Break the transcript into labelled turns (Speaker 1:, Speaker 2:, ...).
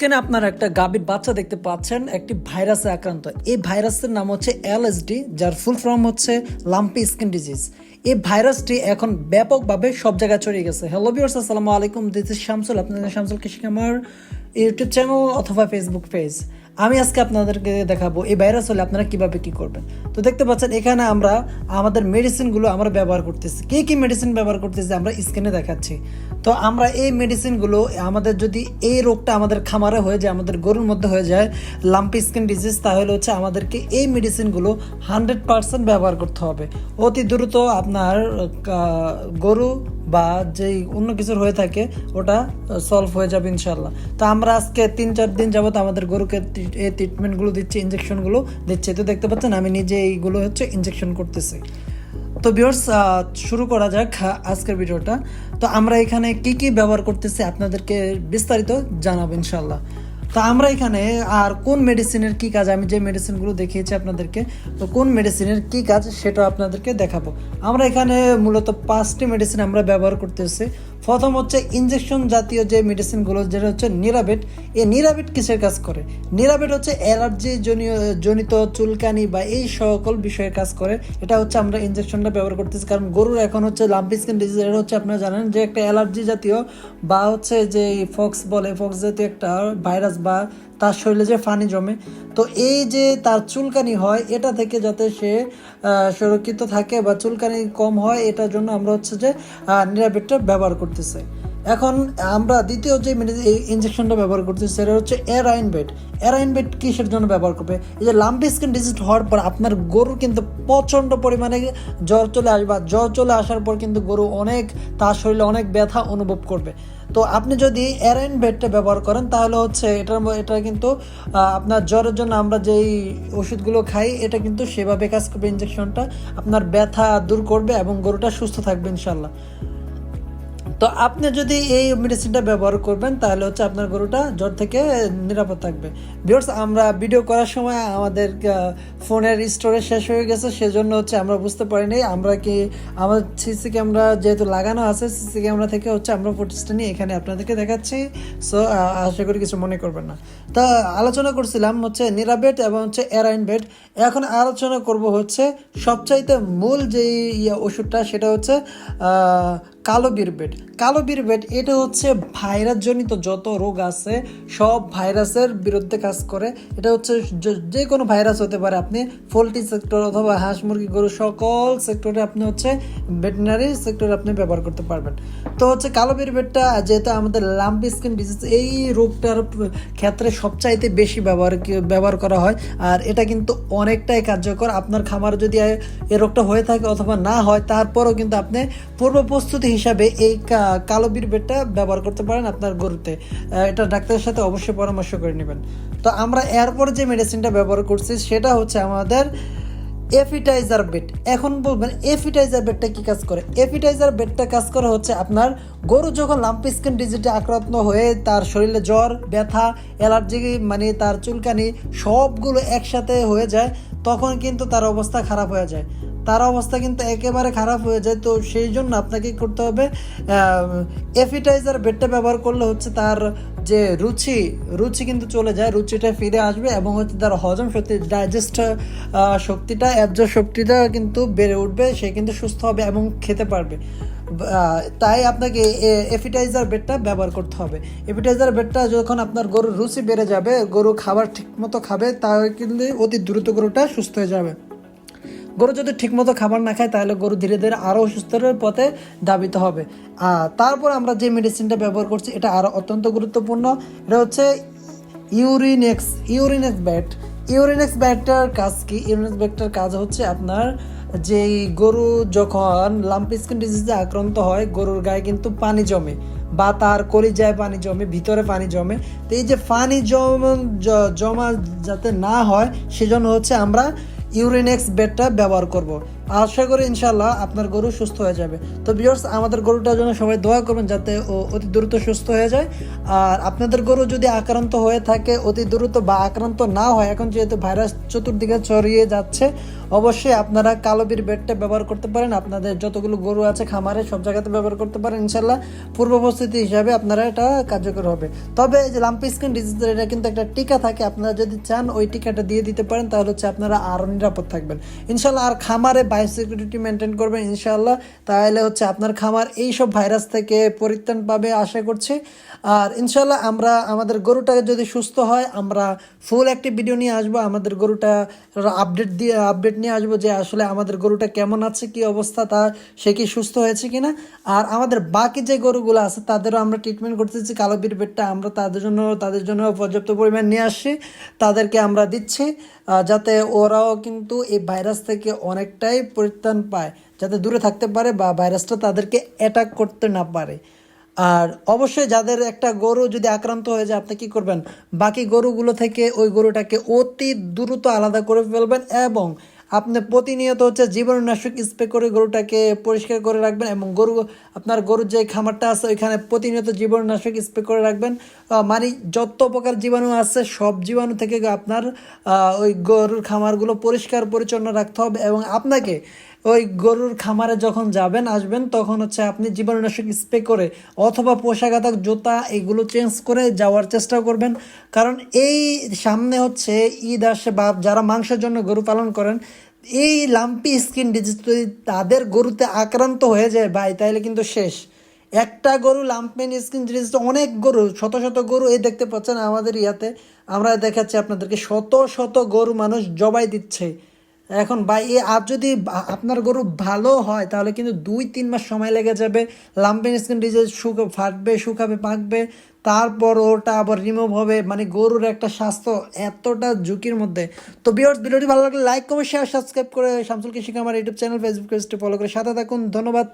Speaker 1: স্ক্রিনে আপনারা একটা গাভীর বাচ্চা দেখতে পাচ্ছেন, একটি ভাইরাসে আক্রান্ত। এই ভাইরাসের নাম হচ্ছে এলএসডি, যার ফুল ফর্ম হচ্ছে লাম্পি স্কিন ডিজিজ। এই ভাইরাসটি এখন ব্যাপকভাবে সব জায়গায় ছড়িয়ে গেছে। হ্যালো বিয়ার্স আসসালামু আলাইকুম। দিস ইজ শামসুল আপনাদের শামসুল কৃষি আমার ইউটিউব চ্যানেল অথবা ফেসবুক পেজ আমি আজকে আপনাদেরকে দেখাবো এই ভাইরাস হলে আপনারা কীভাবে কী করবেন। তো দেখতে পাচ্ছেন, এখানে আমরা আমাদের মেডিসিনগুলো আমরা ব্যবহার করতেছি। কি কী মেডিসিন ব্যবহার করতেছি আমরা স্ক্রিনে দেখাচ্ছি। তো আমরা এই মেডিসিনগুলো আমাদের যদি এই রোগটা আমাদের খামারে হয়ে যায়, আমাদের গরুর মধ্যে হয়ে যায় লাম্পি স্কিন ডিজিজ তাহলে হচ্ছে আমাদেরকে এই মেডিসিনগুলো হান্ড্রেড পার্সেন্ট ব্যবহার করতে হবে। অতি দ্রুত আপনার গরু বা যেই অন্য কিছুর হয়ে থাকে, ওটা সলভ হয়ে যাবে ইনশাল্লাহ তো আমরা আজকে তিন চার দিন যাবত আমাদের গরুকে ট্রিটমেন্টগুলো দিচ্ছি ইঞ্জেকশনগুলো দিচ্ছি। তো দেখতে পাচ্ছেন, আমি নিজে এইগুলো হচ্ছে ইঞ্জেকশন করতেছি। তো ভিউয়ার্স শুরু করা যাক আজকের ভিডিওটা। তো আমরা এখানে কি কি ব্যবহার করতেছি আপনাদেরকে বিস্তারিত জানাব ইনশাল্লাহ তো আমরা এখানে আর কোন মেডিসিনের কি কাজ, আমি যে মেডিসিনগুলো দেখিয়েছি আপনাদেরকে, তো কোন মেডিসিনের কি কাজ সেটা আপনাদেরকে দেখাবো। আমরা এখানে মূলত পাঁচটি মেডিসিন আমরা ব্যবহার করতেছি। প্রথম হচ্ছে ইনজেকশন জাতীয় যে মেডিসিনগুলো যেটা হচ্ছে নিরাবেট এই নিরাবেট কিসের কাজ করে? নিরাবেট হচ্ছে অ্যালার্জি জনিত চুলকানি বা এই সকল বিষয়ে কাজ করে। এটা হচ্ছে আমরা ইনজেকশনটা ব্যবহার করতেছি, কারণ গরুর এখন হচ্ছে লাম্পি স্কিন ডিজিজ এটা হচ্ছে আপনারা জানেন যে একটা অ্যালার্জি জাতীয় বা হচ্ছে যে ফক্স বলে ফক্স জাতীয় একটা ভাইরাস বা তার শরীরে যে ফানি জমে, তো এই যে তার চুলকানি হয়, এটা থেকে যাতে সে সুরক্ষিত থাকে বা চুলকানি কম হয়, এটার জন্য আমরা হচ্ছে যে নিরাবেটটা ব্যবহার করতেছি। এখন আমরা দ্বিতীয় যে ইনজেকশনটা ব্যবহার করতেছি, সেটা হচ্ছে এরাইন বেড এরাইন বেড কিসের জন্য ব্যবহার করবে? এই যে লাম্পি স্কিন ডিজিজ হওয়ার পর আপনার গরুর কিন্তু প্রচণ্ড পরিমাণে জ্বর চলে আসবে জ্বর চলে আসার পর কিন্তু গরু অনেক, তার শরীরে অনেক ব্যথা অনুভব করবে। তো আপনি যদি এরাইন বেডটা ব্যবহার করেন, তাহলে হচ্ছে এটার এটা কিন্তু আপনার জ্বরের জন্য আমরা যেই ওষুধগুলো খাই, এটা কিন্তু সেভাবে কাজ করবে ইনজেকশনটা আপনার ব্যথা দূর করবে এবং গরুটা সুস্থ থাকবে ইনশাল্লাহ তো আপনি যদি এই মেডিসিনটা ব্যবহার করবেন, তাহলে হচ্ছে আপনার গরুটা জ্বর থেকে নিরাপদ থাকবে। বিয়ার্স আমরা ভিডিও করার সময় আমাদের ফোনের স্টোরেজ শেষ হয়ে গেছে, সেজন্য হচ্ছে আমরা বুঝতে পারিনি। আমরা কি, আমার সিসি ক্যামেরা যেহেতু লাগানো আছে সিসি ক্যামেরা থেকে হচ্ছে আমরা ফুটেজটা নিয়ে এখানে আপনাদেরকে দেখাচ্ছি। সো আশা করি কিছু মনে করবেন না। তা, আলোচনা করছিলাম হচ্ছে নিরাবেট এবং হচ্ছে অ্যারাইন বেড এখন আলোচনা করব হচ্ছে সবচাইতে মূল যেই ইয়ে ওষুধটা, সেটা হচ্ছে কালো বিরবেট। কালো বিরবেট এটা হচ্ছে ভাইরাস জনিত যত রোগ আছে, সব ভাইরাসের বিরুদ্ধে কাজ করে। এটা হচ্ছে যে- কোনো ভাইরাস হতে পারে আপনি, পোলট্রি সেক্টর অথবা হাঁস মুরগি গরু, সকল সেক্টরে আপনি হচ্ছে ভেটেনারি সেক্টরে আপনি ব্যবহার করতে পারবেন। তো হচ্ছে কালো বিরবেটটা যেহেতু আমাদের লাম্পি স্কিন ডিজিজ, এই রোগটার ক্ষেত্রে সবচাইতে বেশি ব্যবহার ব্যবহার করা হয়। আর এটা কিন্তু অনেকটাই কার্যকর। আপনার খামার যদি এ রোগটা হয়ে থাকে অথবা না হয়, তারপরও কিন্তু আপনি পূর্ব প্রস্তুতি হিসাবে এই কালো বিরবেটটা ব্যবহার করতে পারেন আপনার গরুতে। এটা ডাক্তারের সাথে অবশ্যই পরামর্শ করে নেবেন। তো আমরা এরপর যে মেডিসিনটা ব্যবহার করছি, সেটা হচ্ছে আমাদের এফিটাইজার বেড এখন বলবেন এফিটাইজার বেডটা কি কাজ করে? এফিটাইজার বেডটা কাজ করে হচ্ছে আপনার গরু যখন লাম্পি স্কিন ডিজিটে আক্রান্ত হয়ে তার শরীরে জ্বর, ব্যথা অ্যালার্জি মানে তার চুলকানি সবগুলো একসাথে হয়ে যায়, তখন কিন্তু তার অবস্থা খারাপ হয়ে যায়। তার অবস্থা কিন্তু একেবারে খারাপ হয়ে যায়। তো সেই জন্য আপনাকে করতে হবে এফিটাইজার বেডটা ব্যবহার করলে হচ্ছে তার যে রুচি রুচি কিন্তু চলে যায়, রুচিটা ফিরে আসবে এবং হচ্ছে তার হজম শক্তি ডাইজেস্ট শক্তিটা অ্যাবজর্ব শক্তিটা কিন্তু বেড়ে উঠবে, সে কিন্তু সুস্থ হবে এবং খেতে পারবে। তাই আপনাকে এফিটাইজার বেডটা ব্যবহার করতে হবে। এফিটাইজার বেডটা যখন আপনার গরুর রুচি বেড়ে যাবে, গরু খাবার ঠিকমতো খাবে, তাহলে কিন্তু অতি দ্রুত গরুটা সুস্থ হয়ে যাবে। গরু যদি ঠিকমতো খাবার না খায়, তাহলে গরু ধীরে ধীরে আরও অসুস্থতার পথে দাবিত হবে। আর তারপর আমরা যে মেডিসিনটা ব্যবহার করছি, এটা আরও অত্যন্ত গুরুত্বপূর্ণ। এটা হচ্ছে ইউরিনেক্স ইউরিনেক্স ব্যাট ইউরিনেক্স ব্যাটটার কাজ কি? ইউরিনেক্স ব্যাটটার কাজ হচ্ছে আপনার যেই গরু যখন লাম্পি স্কিন ডিজিজে আক্রান্ত হয়, গরুর গায়ে কিন্তু পানি জমে বা তার কলিজায় পানি জমে, ভিতরে পানি জমে। তো এই যে পানি জমা যাতে না হয়, সেজন্য হচ্ছে আমরা ইউরিনেক্স বেডটা ব্যবহার করব। আশা করি ইনশাল্লাহ আপনার গরু সুস্থ হয়ে যাবে। তো বিয়ার্স আমাদের গরুটার জন্য সবাই দোয়া করবেন যাতে ও অতি দ্রুত সুস্থ হয়ে যায়। আর আপনাদের গরু যদি আক্রান্ত হয়ে থাকে, অতি দ্রুত বা আক্রান্ত না হয়, এখন যেহেতু ভাইরাস চতুর্দিকে ছড়িয়ে যাচ্ছে, অবশ্যই আপনারা কালোবির বেডটা ব্যবহার করতে পারেন। আপনাদের যতগুলো গরু আছে, খামারে সব জায়গাতে ব্যবহার করতে পারেন ইনশাল্লাহ পূর্ব প্রস্তুতি হিসাবে আপনারা এটা কার্যকর হবে। তবে এই যে লাম্পি স্কিন ডিজিজের এটা কিন্তু একটা টিকা থাকে। আপনারা যদি চান, ওই টিকাটা দিয়ে দিতে পারেন, তাহলে হচ্ছে আপনারা আরও নিরাপদ থাকবেন। ইনশাল্লাহ আর খামারে বায়োসিকিউরিটি মেনটেন করবেন ইনশাল্লাহ তাহলে হচ্ছে আপনার খামার এই সব ভাইরাস থেকে পরিত্রাণ পাবে আশা করছি। আর ইনশাল্লাহ আমরা আমাদের গরুটা যদি সুস্থ হয়, আমরা ফুল একটি ভিডিও নিয়ে আসব। আমাদের গরুটা আপডেট দিয়ে আপডেট নিয়ে আসব যে আসলে আমাদের গরুটা কেমন আছে, কি অবস্থা, তা সে কি সুস্থ হয়েছে কিনা। আর আমাদের বাকি যে গরুগুলো আছে, তাদেরও আমরা ট্রিটমেন্ট করতেছি, কালো বেডটা আমরা তাদের জন্য তাদের জন্য পর্যাপ্ত পরিমাণ নিয়ে আসছি। তাদেরকে আমরা দিচ্ছি যাতে ওরাও কিন্তু এই ভাইরাস থেকে অনেকটাই পরিত্রাণ পায়, যাতে দূরে থাকতে পারে বা ভাইরাসটা তাদেরকে অ্যাটাক করতে না পারে। আর অবশ্যই যাদের একটা গরু যদি আক্রান্ত হয়ে যায়, আপনি কী করবেন? বাকি গরুগুলো থেকে ওই গরুটাকে অতি দ্রুত আলাদা করে ফেলবেন এবং আপনি প্রতিনিয়ত হচ্ছে জীবাণুনাশক স্প্রে করে গরুটাকে পরিষ্কার করে রাখবেন এবং গরু, আপনার গরুর যে খামারটা আছে, ওইখানে প্রতিনিয়ত জীবাণুনাশক স্প্রে করে রাখবেন। মানে যত প্রকার জীবাণু আছে, সব জীবাণু থেকে আপনার ওই গরুর খামারগুলো পরিষ্কার পরিচ্ছন্ন রাখতে হবে এবং আপনাকে ওই গরুর খামারে যখন যাবেন, আসবেন, তখন হচ্ছে আপনি জীবাণুনাশক স্প্রে করে অথবা পোশাকাতক জুতা এগুলো চেঞ্জ করে যাওয়ার চেষ্টা করবেন। কারণ এই সামনে হচ্ছে ঈদ আসে বা যারা মাংসের জন্য গরু পালন করেন এই লাম্পি স্কিন ডিজিজ যদি তাদের গরুতে আক্রান্ত হয়ে যায়, ভাই, তাহলে কিন্তু শেষ। একটা গরু লাম্পেন স্কিন ডিজিজ অনেক গরু, শত শত গরু এই দেখতে পাচ্ছেন আমাদের ইয়াতে। আমরা দেখাচ্ছি আপনাদেরকে, শত শত গরু মানুষ জবাই দিচ্ছে। এখন ভাই এ আর যদি আপনার গরু ভালো হয়, তাহলে কিন্তু দুই, তিন মাস সময় লেগে যাবে। লাম্পেন স্কিন ডিজিজ শুকা ফাটবে, শুকাবে, পাকবে। তারপর ওটা আবার রিমুভ হবে। মানে গরুর একটা স্বাস্থ্য এতটা ঝুঁকির মধ্যে। তো বিয়ার্স ভিডিওটি ভালো লাগলে লাইক কমেন্ট শেয়ার সাবস্ক্রাইব করে শামসুল কৃষি আমার ইউটিউব চ্যানেল ফেসবুক পেজটি ফলো করে সাথে থাকুন। ধন্যবাদ।